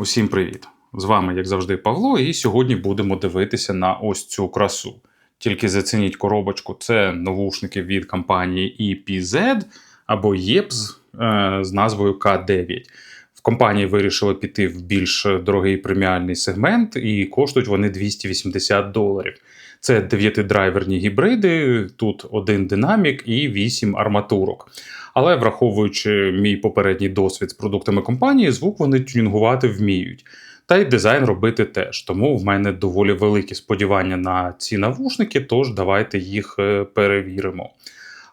Усім привіт! З вами, як завжди, Павло, і сьогодні будемо дивитися на ось цю красу. Тільки зацініть коробочку, це навушники від компанії EPZ або YEPS е, з назвою K9. В компанії вирішили піти в більш дорогий преміальний сегмент, і коштують вони 280 доларів. Це 9-драйверні гібриди, тут один динамік і 8 арматурок. Але враховуючи мій попередній досвід з продуктами компанії, звук вони тюнінгувати вміють. Та й дизайн робити теж. Тому в мене доволі великі сподівання на ці навушники, тож давайте їх е, перевіримо.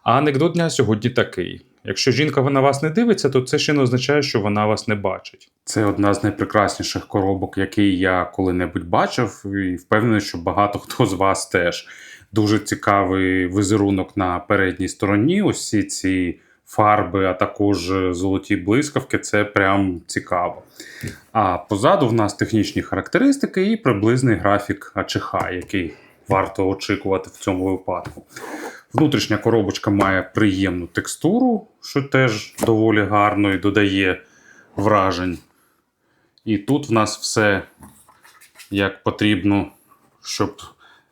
А анекдот дня сьогодні такий: якщо жінка на вас не дивиться, то це ще не означає, що вона вас не бачить. Це одна з найпрекрасніших коробок, які я коли-небудь бачив, і впевнений, що багато хто з вас теж. Дуже цікавий візерунок на передній стороні. Всі ці фарби, а також золоті блискавки це прям цікаво. А позаду в нас технічні характеристики і приблизний графік АЧХ, який варто очікувати в цьому випадку. Внутрішня коробочка має приємну текстуру, що теж доволі гарно і додає вражень. І тут в нас все як потрібно, щоб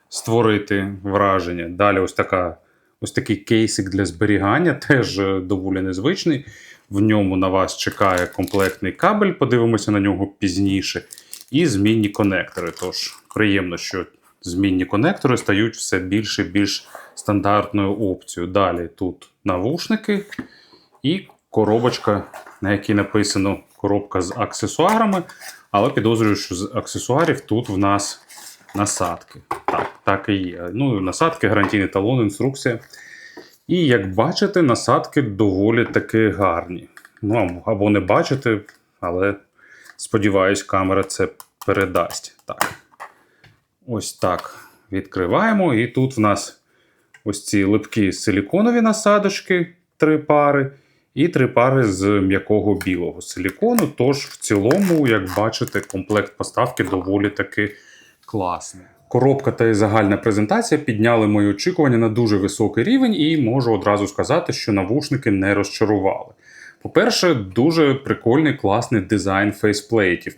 створити враження. Далі ось така. Ось такий кейсик для зберігання, теж е, доволі незвичний. В ньому на вас чекає комплектний кабель, подивимося на нього пізніше. І змінні конектори. Тож, приємно, що змінні конектори стають все більше і більш стандартною опцією. Далі тут навушники і коробочка, на якій написано коробка з аксесуарами. Але підозрюю, що з аксесуарів тут в нас насадки. Так, так і є. Ну, Насадки, гарантійний талон, інструкція. І як бачите, насадки доволі таки гарні. Ну, або не бачите, але сподіваюсь, камера це передасть. Так. Ось так. Відкриваємо. І тут в нас ось ці липкі силіконові насадочки, три пари, і три пари з м'якого білого силікону. Тож, в цілому, як бачите, комплект поставки доволі таки класний. Коробка та загальна презентація підняли мої очікування на дуже високий рівень, і можу одразу сказати, що навушники не розчарували. По-перше, дуже прикольний класний дизайн фейсплейтів.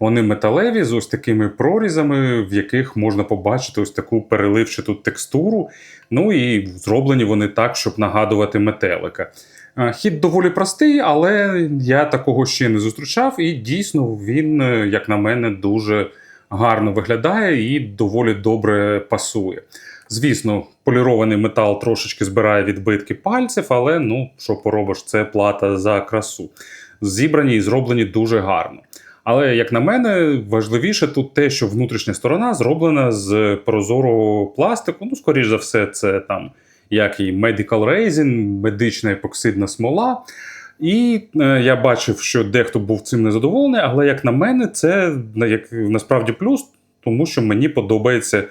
Вони металеві з ось такими прорізами, в яких можна побачити ось таку переливчату текстуру. Ну і зроблені вони так, щоб нагадувати метелика. Хід доволі простий, але я такого ще не зустрічав, і дійсно він, е, як на мене, дуже гарно виглядає і доволі добре пасує. Звісно, полірований метал трошечки збирає відбитки пальців, але ну, що поробиш, це плата за красу. Зібрані і зроблені дуже гарно. Але, як на мене, важливіше тут те, що внутрішня сторона зроблена з прозорого пластику. Ну, скоріш за все, це там як і medical resin, медична епоксидна смола. І е, я бачив, що дехто був цим незадоволений, але як на мене, це як насправді плюс, тому що мені подобається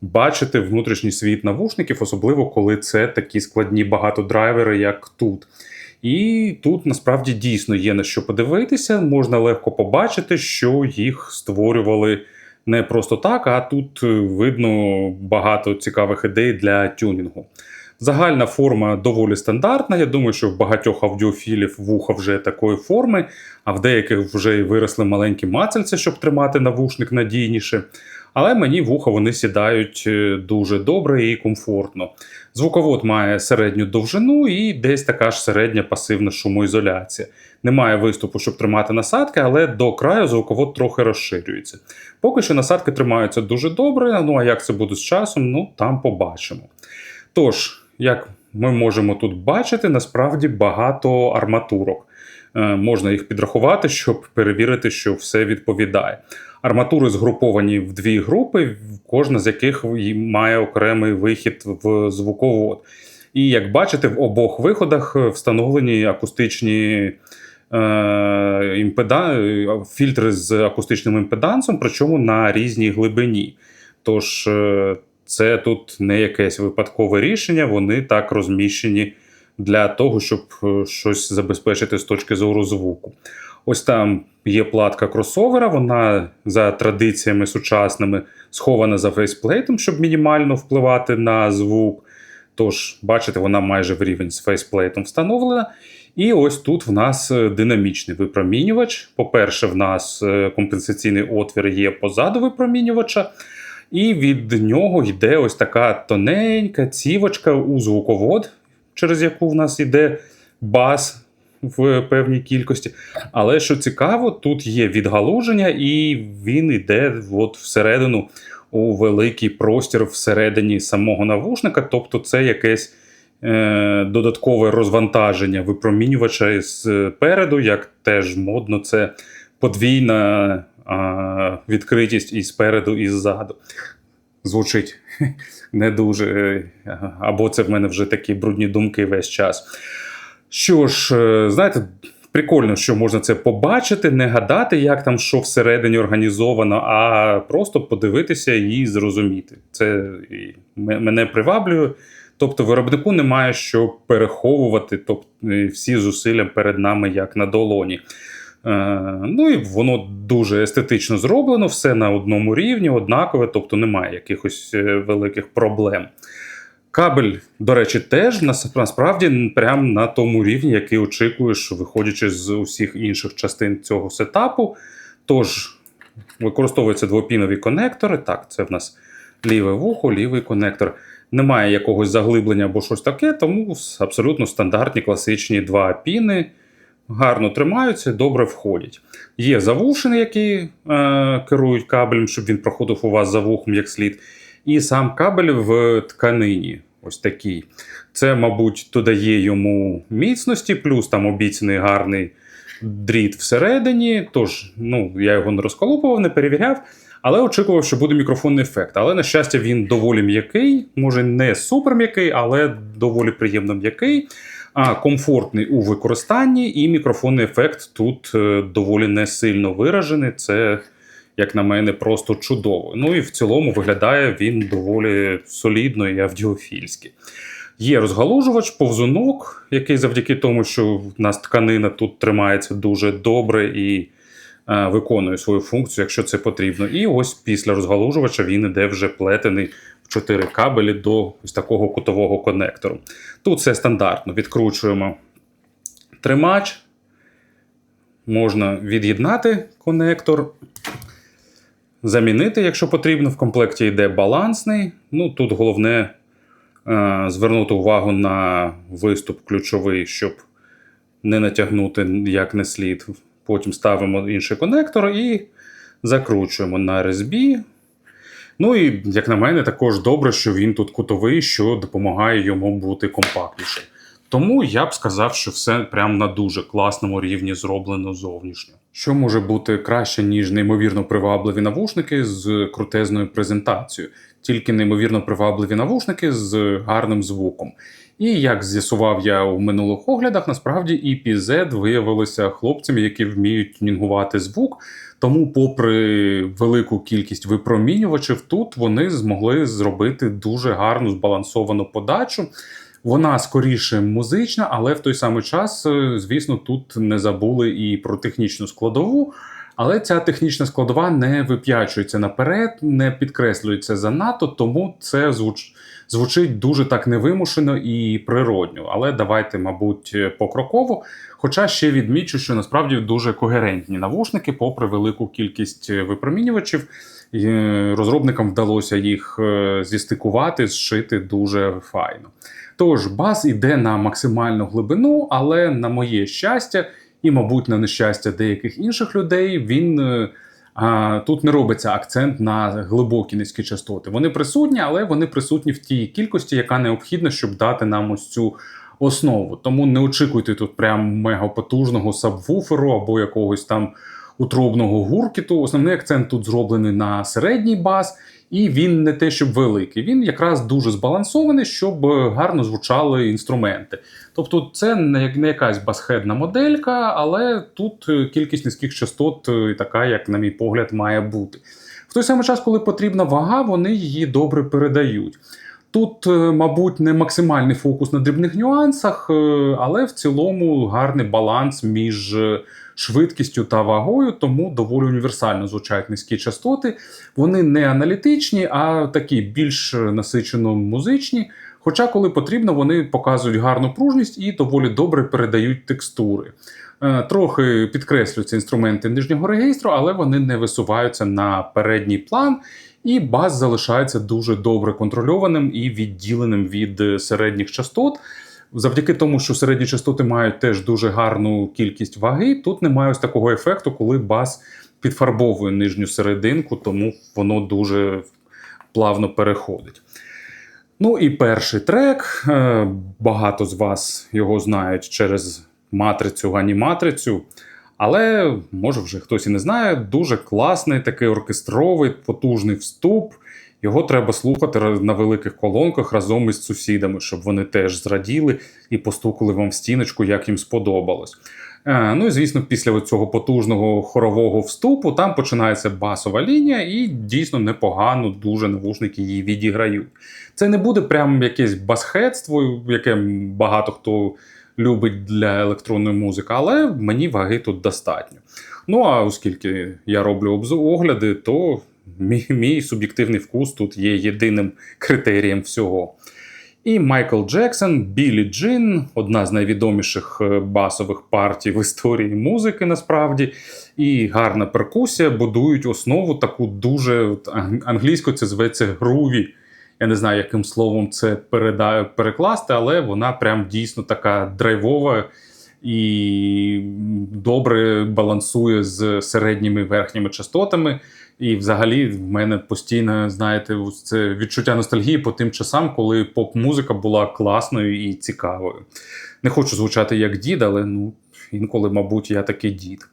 бачити внутрішній світ навушників, особливо коли це такі складні багатодрайвери, як тут. І тут насправді дійсно є на що подивитися, можна легко побачити, що їх створювали не просто так, а тут видно багато цікавих ідей для тюнінгу. Загальна форма доволі стандартна. Я думаю, що в багатьох аудіофілів вуха вже такої форми, а в деяких вже й виросли маленькі мацельці, щоб тримати навушник надійніше. Але мені вуха вони сідають е, дуже добре і комфортно. Звуковод має середню довжину і десь така ж середня пасивна шумоізоляція. Немає виступу, щоб тримати насадки, але до краю звуковод трохи розширюється. Поки що насадки тримаються дуже добре. Ну а як це буде з часом, ну там побачимо. Тож як ми можемо тут бачити, насправді багато арматурок. Е, можна їх підрахувати, щоб перевірити, що все відповідає. Арматури згруповані в дві групи, кожна з яких має окремий вихід в звуковод. І як бачите, в обох виходах встановлені акустичні е, імпеда... фільтри з акустичним імпедансом, причому на різній глибині. Тож е, це тут не якесь випадкове рішення, вони так розміщені для того, щоб е, щось забезпечити з точки зору звуку. Ось там є платка кросовера, вона за традиціями сучасними схована за фейсплейтом, щоб мінімально впливати на звук. Тож, бачите, вона майже в рівень з фейсплейтом встановлена. І ось тут в нас е, динамічний випромінювач. По-перше, в нас е, компенсаційний отвір є позаду випромінювача, і від нього йде ось така тоненька цівочка у звуковод, через яку в нас йде бас в певній кількості. Але що цікаво, тут є відгалуження, і він йде от всередину у великий простір всередині самого навушника. Тобто, це якесь е, додаткове розвантаження випромінювача спереду, як теж модно, це подвійна е, відкритість і спереду, і ззаду. Звучить не дуже. е, Або це в мене вже такі брудні думки весь час. Що ж, е, знаєте, прикольно, що можна це побачити, не гадати, як там що всередині організовано, а просто подивитися і зрозуміти. Це мене приваблює. Тобто, виробнику немає що переховувати, тобто всі зусилля перед нами як на долоні. Е, ну і воно дуже естетично зроблено, все на одному рівні, однакове, тобто немає якихось е, великих проблем. Кабель, до речі, теж насправді прямо на тому рівні, який очікуєш, виходячи з усіх інших частин цього сетапу. Тож використовуються двопінові конектори. Так, це в нас ліве вухо, лівий конектор. Немає якогось заглиблення або щось таке, тому абсолютно стандартні класичні два піни. Гарно тримаються, добре входять. Є завушини, які е, керують кабелем, щоб він проходив у вас за вухом як слід. І сам кабель в тканині. Ось такий. Це, мабуть, додає йому міцності, плюс там обіцяний гарний дріт всередині. Тож, ну, я його не розколупував, не перевіряв, але очікував, що буде мікрофонний ефект. Але, на щастя, він доволі м'який, може не супер м'який, але доволі приємно м'який. Комфортний у використанні, і мікрофонний ефект тут е, доволі не сильно виражений. Це як на мене, просто чудово. Ну і в цілому виглядає він доволі солідно і авдіофільськи. Є розгалужувач, повзунок, який завдяки тому, що в нас тканина тут тримається дуже добре і е, виконує свою функцію, якщо це потрібно. І ось після розгалужувача він іде вже плетений 4 кабелі до ось такого кутового конектору. Тут все стандартно. Відкручуємо тримач. Можна від'єднати конектор, замінити, якщо потрібно. В комплекті йде балансний. Ну, тут головне е, звернути увагу на виступ ключовий, щоб не натягнути як не слід. Потім ставимо інший конектор і закручуємо на RSB. Ну і, як на мене, також добре, що він тут кутовий, що допомагає йому бути компактнішим. Тому я б сказав, що все прям на дуже класному рівні зроблено зовнішньо. Що може бути краще, ніж неймовірно привабливі навушники з крутезною презентацією, тільки неймовірно привабливі навушники з гарним звуком. І як з'ясував я у минулих оглядах, насправді і PZ виявилися хлопцями, які вміють тюнінгувати звук. Тому, попри велику кількість випромінювачів, тут вони змогли зробити дуже гарну збалансовану подачу. Вона скоріше музична, але в той самий час, е, звісно, тут не забули і про технічну складову. Але ця технічна складова не вип'ячується наперед, не підкреслюється занадто, тому це звуч... звучить дуже так невимушено і природньо. Але давайте, мабуть, покроково. Хоча ще відмічу, що насправді дуже когерентні навушники, попри велику кількість випромінювачів. Е, Розробникам вдалося їх е, зістикувати, зшити дуже файно. Тож бас іде на максимальну глибину, але на моє щастя, і, мабуть, на нещастя деяких інших людей, він е, а, тут не робиться акцент на глибокі низькі частоти. Вони присутні, але вони присутні в тій кількості, яка необхідна, щоб дати нам ось цю основу. Тому не очікуйте тут прям мегапотужного сабвуферу або якогось там утробного гуркіту. Основний акцент тут зроблений на середній бас. І він не те, щоб великий, він якраз дуже збалансований, щоб гарно звучали інструменти. Тобто, це не якась басхедна моделька, але тут е, кількість низьких частот е, така, як, на мій погляд, має бути. В той самий час, коли потрібна вага, вони її добре передають. Тут, е, мабуть, не максимальний фокус на дрібних нюансах, е, але в цілому гарний баланс між е, швидкістю та вагою, тому доволі універсально звучать низькі частоти. Вони не аналітичні, а такі більш насичено музичні. Хоча, коли потрібно, вони показують гарну пружність і доволі добре передають текстури. Е, Трохи підкреслюються інструменти нижнього регістру, але вони не висуваються на передній план, і бас залишається дуже добре контрольованим і відділеним від е, середніх частот. Завдяки тому, що середні частоти мають теж дуже гарну кількість ваги, тут немає ось такого ефекту, коли бас підфарбовує нижню серединку, тому воно дуже плавно переходить. Ну і перший трек. е, Багато з вас його знають через матрицю, ганіматрицю. Але може вже хтось і не знає, дуже класний, такий оркестровий, потужний вступ. Його треба слухати на великих колонках разом із сусідами, щоб вони теж зраділи і постукали вам в стіночку, як їм сподобалось. Е, Ну і звісно, після цього потужного хорового вступу там починається басова лінія, і дійсно непогано дуже навушники її відіграють. Це не буде прям якесь басхедство, яке багато хто любить для електронної музики, але мені ваги тут достатньо. Ну а оскільки я роблю обзор огляди, то мій, мій суб'єктивний вкус тут є єдиним критерієм всього. І Майкл Джексон, Білі Джин, одна з найвідоміших е, басових партій в історії музики, насправді, і гарна перкусія будують основу таку дуже англійською це зветься груві. Я не знаю, яким словом це переда... перекласти, але вона прям дійсно така драйвова і добре балансує з середніми верхніми частотами. І взагалі в мене постійно, знаєте, це відчуття ностальгії по тим часам, коли поп-музика була класною і цікавою. Не хочу звучати як дід, але ну, інколи, мабуть, я такий дід.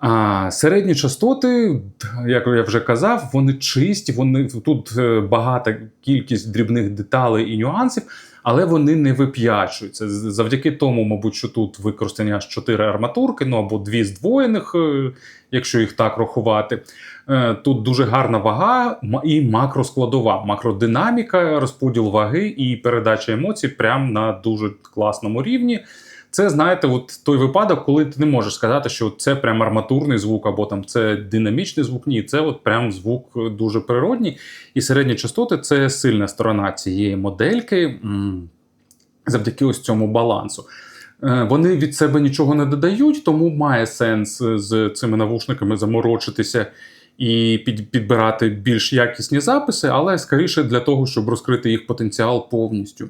А середні частоти, як я вже казав, вони чисті, вони тут е, багата кількість дрібних деталей і нюансів, але вони не вип'ячуються. Завдяки тому, мабуть, що тут використані аж чотири арматурки, ну або дві здвоєних, е, якщо їх так рахувати. Е, Тут дуже гарна вага і макроскладова, макродинаміка, розподіл ваги і передача емоцій прямо на дуже класному рівні. Це, знаєте, от той випадок, коли ти не можеш сказати, що це прям арматурний звук, або там це динамічний звук. Ні, це от прям звук дуже природній. І середні частоти це сильна сторона цієї модельки завдяки ось цьому балансу. Е, Вони від себе нічого не додають, тому має сенс з цими навушниками заморочитися і під, підбирати більш якісні записи, але скоріше для того, щоб розкрити їх потенціал повністю.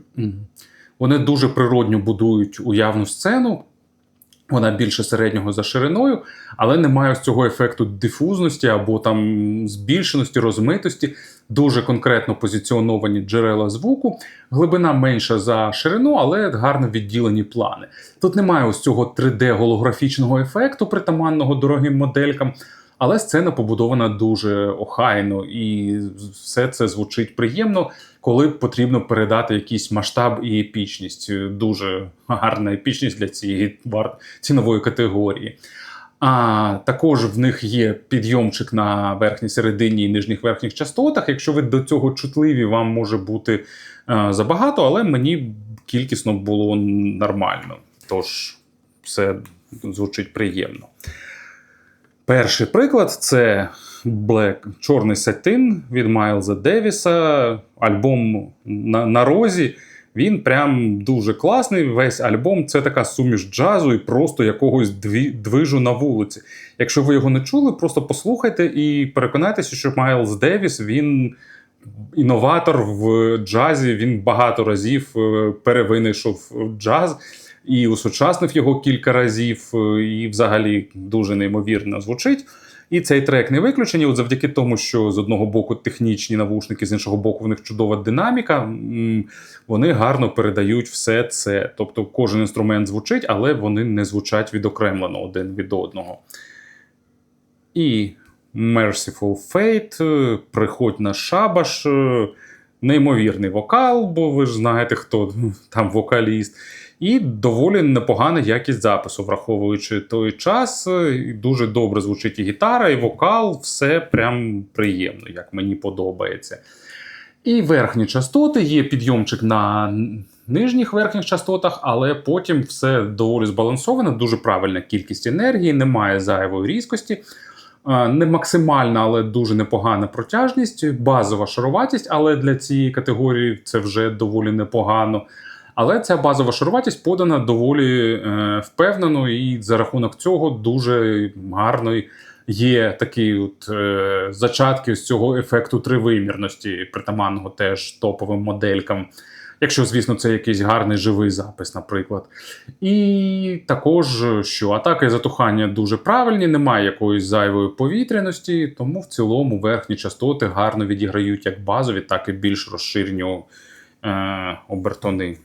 Вони дуже природньо будують уявну сцену. Вона більше середнього за шириною, але немає ось цього ефекту дифузності або там збільшеності, розмитості. Дуже конкретно позиціоновані джерела звуку. Глибина менша за ширину, але гарно відділені плани. Тут немає ось цього 3D-голографічного ефекту, притаманного дорогим моделькам, але сцена побудована дуже охайно, і все це звучить приємно, коли потрібно передати якийсь масштаб і епічність. Дуже гарна епічність для цієї цінової категорії. А також в них є підйомчик на верхній середині і нижніх верхніх частотах. Якщо ви до цього чутливі, вам може бути е, забагато, але мені кількісно було нормально. Тож все звучить приємно. Перший приклад це Black Чорний сатин від Майлза Девіса. Альбом на, на розі. Він прям дуже класний. Весь альбом це така суміш джазу і просто якогось дві, движу на вулиці. Якщо ви його не чули, просто послухайте і переконайтеся, що Майлз Девіс він інноватор в джазі. Він багато разів е, перевинайшов джаз і усучаснив його кілька разів, е, і взагалі дуже неймовірно звучить. І цей трек не виключені, от завдяки тому, що з одного боку технічні навушники, з іншого боку, в них чудова динаміка. Вони гарно передають все це. Тобто кожен інструмент звучить, але вони не звучать відокремлено один від одного. І Merciful Fate, е, приходь на шабаш, е, неймовірний вокал, бо ви ж знаєте, хто там вокаліст. І доволі непогана якість запису, враховуючи той час. Дуже добре звучить і гітара, і вокал, все прям приємно, як мені подобається. І верхні частоти, є підйомчик на нижніх верхніх частотах, але потім все доволі збалансовано, дуже правильна кількість енергії, немає зайвої різкості. Не максимальна, але дуже непогана протяжність, базова шаруватість, але для цієї категорії це вже доволі непогано. Але ця базова шаруватість подана доволі е, впевнено, і за рахунок цього дуже гарно є такі от, е, зачатки з цього ефекту тривимірності, притаманного теж топовим моделькам. Якщо, звісно, це якийсь гарний живий запис, наприклад. І також, що атака і затухання дуже правильні, немає якоїсь зайвої повітряності, тому в цілому верхні частоти гарно відіграють як базові, так і більш розширені е, обертони.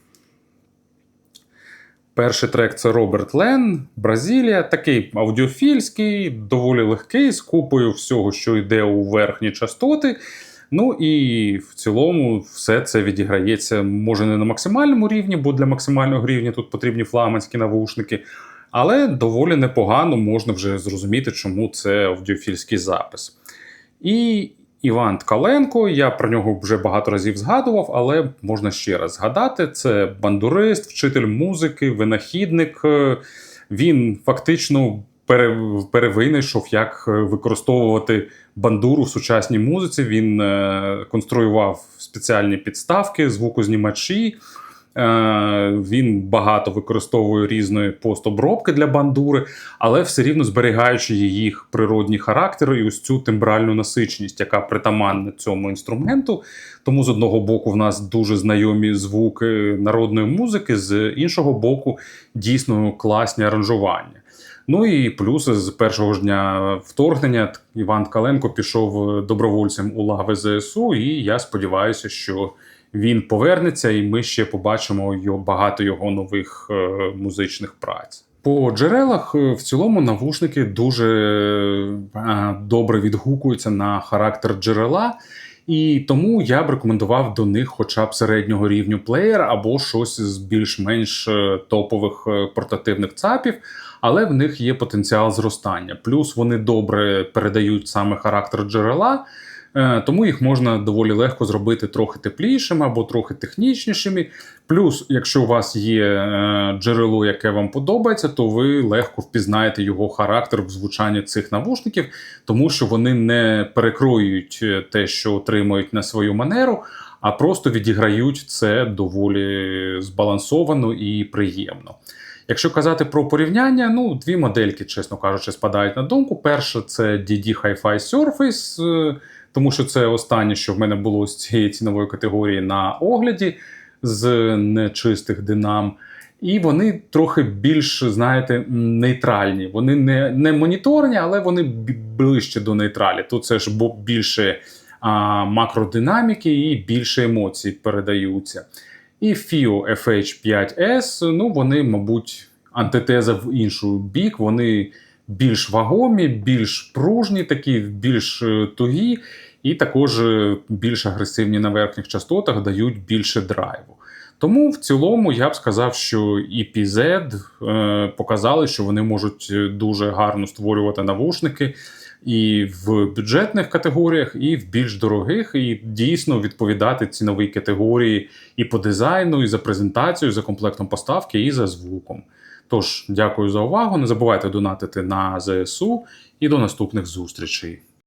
Перший трек це Роберт Лен, Бразилія. Такий аудіофільський, доволі легкий, з купою всього, що йде у верхні частоти. Ну і в цілому все це відіграється, може, не на максимальному рівні, бо для максимального рівня тут потрібні флагманські навушники. Але доволі непогано можна вже зрозуміти, чому це аудіофільський запис. І Іван Ткаленко, я про нього вже багато разів згадував, але можна ще раз згадати: це бандурист, вчитель музики, винахідник. Е, Він фактично пере, перевинайшов, як е, використовувати бандуру в сучасній музиці. Він е, конструював спеціальні підставки, звукознімачі. Е, Він багато використовує різної постобробки для бандури, але все рівно зберігаючи їх природній характер і ось цю тембральну насиченість, яка притаманна цьому інструменту. Тому з одного боку в нас дуже знайомі звуки народної музики, з іншого боку, дійсно класні аранжування. Ну і плюс з першого ж дня вторгнення Іван Ткаленко пішов добровольцем у лави ЗСУ, і я сподіваюся, що він повернеться, і ми ще побачимо його багато його нових е, музичних праць. По джерелах е, в цілому навушники дуже е, добре відгукуються на характер джерела. І тому я б рекомендував до них хоча б середнього рівню плеєр або щось з більш-менш топових портативних ЦАПів, але в них є потенціал зростання. Плюс вони добре передають саме характер джерела, тому їх можна доволі легко зробити трохи теплішими або трохи технічнішими. Плюс, якщо у вас є е, джерело, яке вам подобається, то ви легко впізнаєте його характер в звучанні цих навушників, тому що вони не перекроюють е, те, що отримують на свою манеру, а просто відіграють це доволі збалансовано і приємно. Якщо казати про порівняння, ну дві модельки, чесно кажучи, спадають на думку. Перша це DD Hi-Fi Surface, е, тому що це останнє, що в мене було з цієї цінової категорії на огляді з нечистих динам. І вони трохи більш, знаєте, нейтральні. Вони не не моніторні, але вони ближче до нейтралі. Тут це ж більше а, макродинаміки і більше емоцій передаються. І FIO FH5S, ну вони, мабуть, антитеза в іншу бік. Вони більш вагомі, більш пружні, такі більш е, тугі, і також е, більш агресивні на верхніх частотах дають більше драйву. Тому в цілому я б сказав, що і PZ е, показали, що вони можуть дуже гарно створювати навушники і в бюджетних категоріях, і в більш дорогих, і дійсно відповідати ціновій категорії і по дизайну, і за презентацією, і за комплектом поставки, і за звуком. Тож, дякую за увагу. Не забувайте донатити на ЗСУ і до наступних зустрічей.